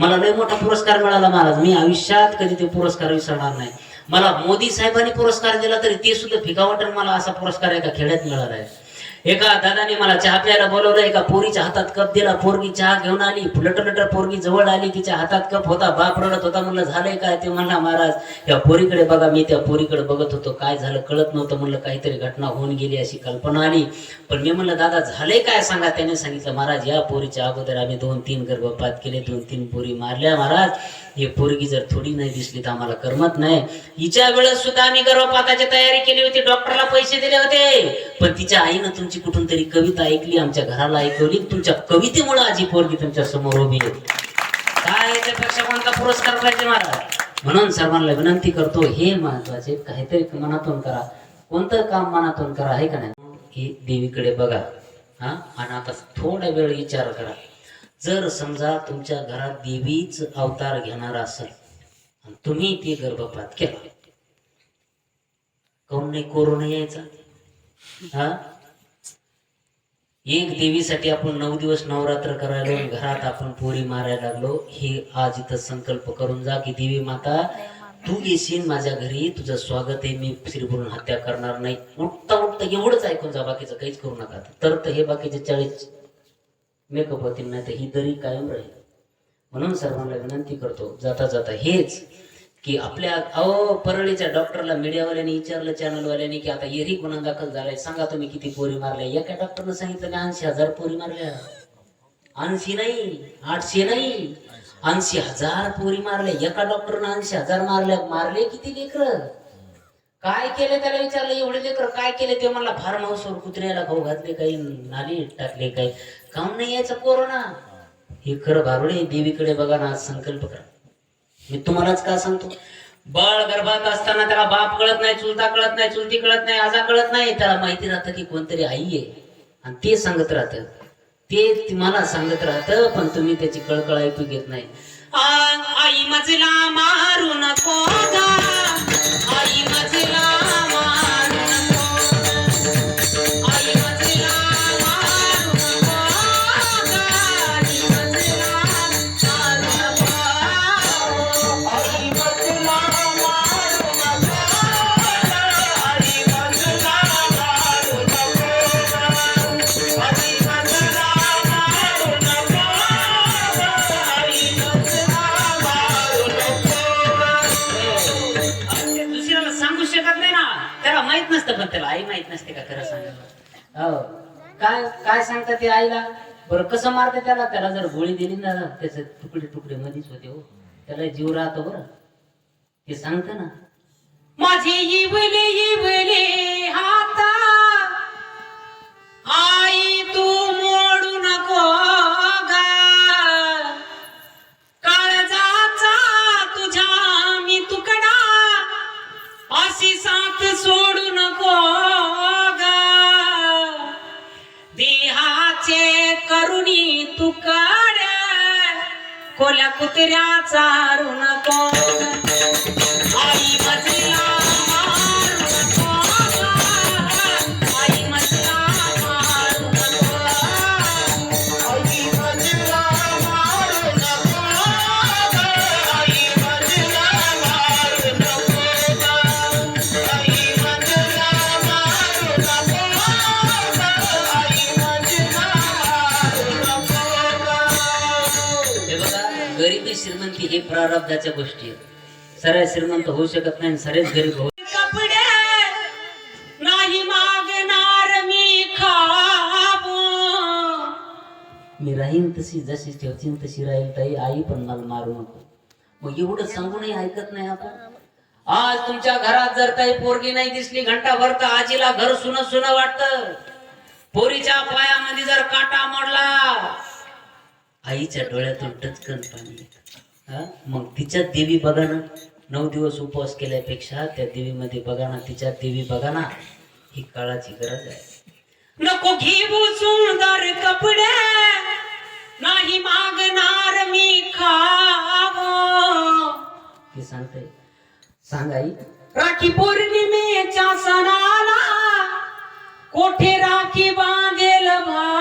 मला लय मोठा पुरस्कार मिळाला महाराज. मी आयुष्यात कधी ते पुरस्कार विसरणार नाही. मला मोदी साहेबांनी पुरस्कार दिला तरी ते सुद्धा फिका मला असा पुरस्कार एका खेड्यात मिळाला आहे. एका दादाने मला चहा प्यायला बोलवलं एका पोरीच्या हातात कप दिला पोरगी चहा घेऊन आली लटर पोरगी जवळ आली तिच्या हातात कप होता बाप रडत होता म्हणलं झालंय काय? ते म्हणला महाराज या पोरीकडे बघा मी त्या पोरीकडे बघत होतो काय झालं कळत नव्हतं म्हणलं काहीतरी घटना होऊन गेली अशी कल्पना आली. पण मी म्हणलं दादा झालंय काय? सांगा त्याने सांगितलं महाराज या पोरीच्या अगोदर आम्ही दोन तीन गर्भपात केले दोन तीन पोरी मारल्या महाराज. हे पोरगी जर थोडी नाही दिसली तर आम्हाला करमत नाही. हिच्या वेळेस सुद्धा आम्ही गर्भपाताची तयारी केली होती डॉक्टरला पैसे दिले होते. पण तिच्या आईनं तुमची कुठून तरी कविता ऐकली आमच्या घराला ऐकवली तुमच्या कवितेमुळे आजी पोरगी तुमच्यासमोर उभी आहे. काय त्यापेक्षा कोणता पुरस्कार पाहिजे महाराज? म्हणून सर्वांना विनंती करतो हे महत्त्वाचे काहीतरी मनातून करा. कोणतं काम मनातून करा आहे का नाही? हे देवीकडे बघा. हा? आणि आता थोडा वेळ विचार करा. जर समजा तुमच्या घरात देवीच अवतार घेणार असेल आणि तुम्ही ते गर्भपात केला काऊन नाही कोरोना यायचा? हा? एक देवीसाठी आपण नऊ दिवस नवरात्र करायलो घरात आपण पोरी मारायला लागलो. हे आज इथं संकल्प करून जा की देवी माता तू येशील माझ्या घरी तुझं स्वागत आहे मी श्रीपुरून हत्या करणार नाही. उठता उठता एवढंच ऐकून जा बाकीचं काहीच करू नका. तर तर हे बाकीचे चाळीस मेकअप होतील नाही तर ही दरी कायम राहील. म्हणून सर्वांना विनंती करतो जाता जाता हेच की आपल्या अहो परळीच्या डॉक्टरला मीडियावाल्यांनी विचारलं चॅनलवाल्यांनी की आता एरी गुन्हा दाखल झालाय. सांगा तुम्ही किती पोरी मारल्या. एका डॉक्टरनं सांगितलं की ऐंशी हजार पोरी मारल्या. ऐंशी नाही आठशे नाही. ऐंशी हजार पोरी मारल्या. एका डॉक्टरनं ऐंशी हजार मारल्या. मारले किती लेकर? काय केलं त्याला विचारलं? एवढे लेकर काय केले? ते मला फार्म हाऊसवर कुत्र्याला खाऊ घातले काही नाली टाकले काही. काऊन नाही यायचं कोरोना हे खरं भारुडे देवीकडे बघा ना आज संकल्प करा. मी तुम्हालाच का सांगतो? बाळ गर्भात असताना त्याला बाप कळत नाही चुलता कळत नाही चुलती कळत नाही आजा कळत नाही. त्याला माहिती राहतं की कोणतरी आई आहे. आणि ते सांगत राहतं. ते तुम्हाला सांगत राहतं पण तुम्ही त्याची कळकळ ऐकू घेत नाही. आई मजला मारू नको आई माहीत नसतं पण त्याला आई माहीत नसते का खरं सांगायला? हो. काय काय सांगता ते आईला? बरं कसं मारते त्याला? त्याला जर गोळी दिली ना त्याचे तुकडे तुकडे मधीच होते हो. त्याला जीव राहतो बरं. ते सांगत ना. माझे इवले इवले हाता. आई तू अशी साथ सोडू नको गा. देहाचे करुणी तुकाड्या कोल्या कुत्र्या चारू नको. गरिबी श्रीमंती हे प्रारब्धाच्या गोष्टी आहेत. सऱ्या श्रीमंत होऊ शकत नाही सरेच गरीब होऊ कपडे नाही मागणार मी मी राहीन तशी जशी ठेवतीन तशी राहील ताई. आई पण मला मारू नको. मग एवढं सांगूनही ऐकत नाही आपण. आज तुमच्या घरात जर काही पोरगी नाही दिसली घंटाभर तर आजीला घर सुन सुन वाटत. पोरीच्या पायामध्ये जर काटा मोडला आईच्या डोळ्यातून टचकन पाणी. हा? मग तिच्या देवी बघा ना. नऊ दिवस उपवास केल्यापेक्षा त्या देवीमध्ये बघा ना तिच्या देवी बघा ना ही काळाची गरज आहे. नको घेऊ सुंदर कपडे. नाही मागणार मी खाव. ते सांगते. सांग आई. राखी पौर्णिमेच्या सणाला कोठे राखी बांधेल भाव